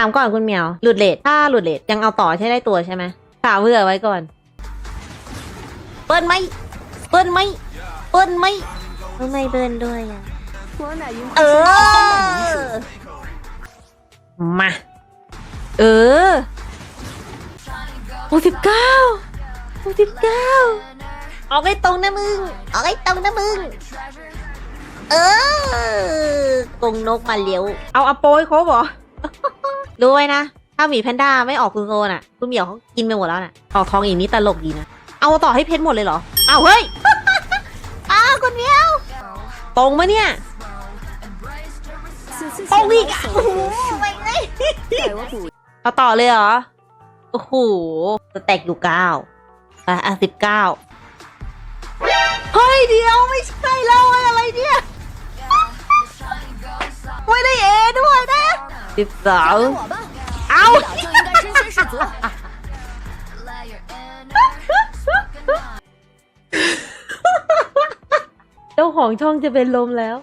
ามก่อนคุณเหมียว หลุดเลทถ้าหลุดเลทยังเอาต่อใช้ได้ตัวใช่ไหมสาวเผื่อไว้ก่อน เปิ้ลไหม เปิ้ลไหม เปิ้ลไหมทำไม่เปิ้ลด้วยอะเออ มา เออหกสิบเก้าหกสิบเก้าออกไปตรงนะมึง ออกไปตรงนะมึง เออกงนกมาเลี้ยว เอาอโปยเขาบอก ดูไว้นะ ถ้าหมีแพนด้าไม่ออกคุณโกน่ะ คุณเหมียวเขากินไปหมดแล้วน่ะออกทองอีกนี่ตลกดีนะ เอาต่อให้เพชรหมดเลยเหรอ เอาเฮ้ยอาคุณเหมียว ตรงมะเนี่ย ตรงอีกโอ้โหไปเลยเอาต่อเลยเหรอ โอ้โหจะแตกอยู่เก้าอะสิบเก้าเฮ้ยเดียวไม่ใช่ สิบสองเอาเจ้าของช่องจะเป็นลมแล้ว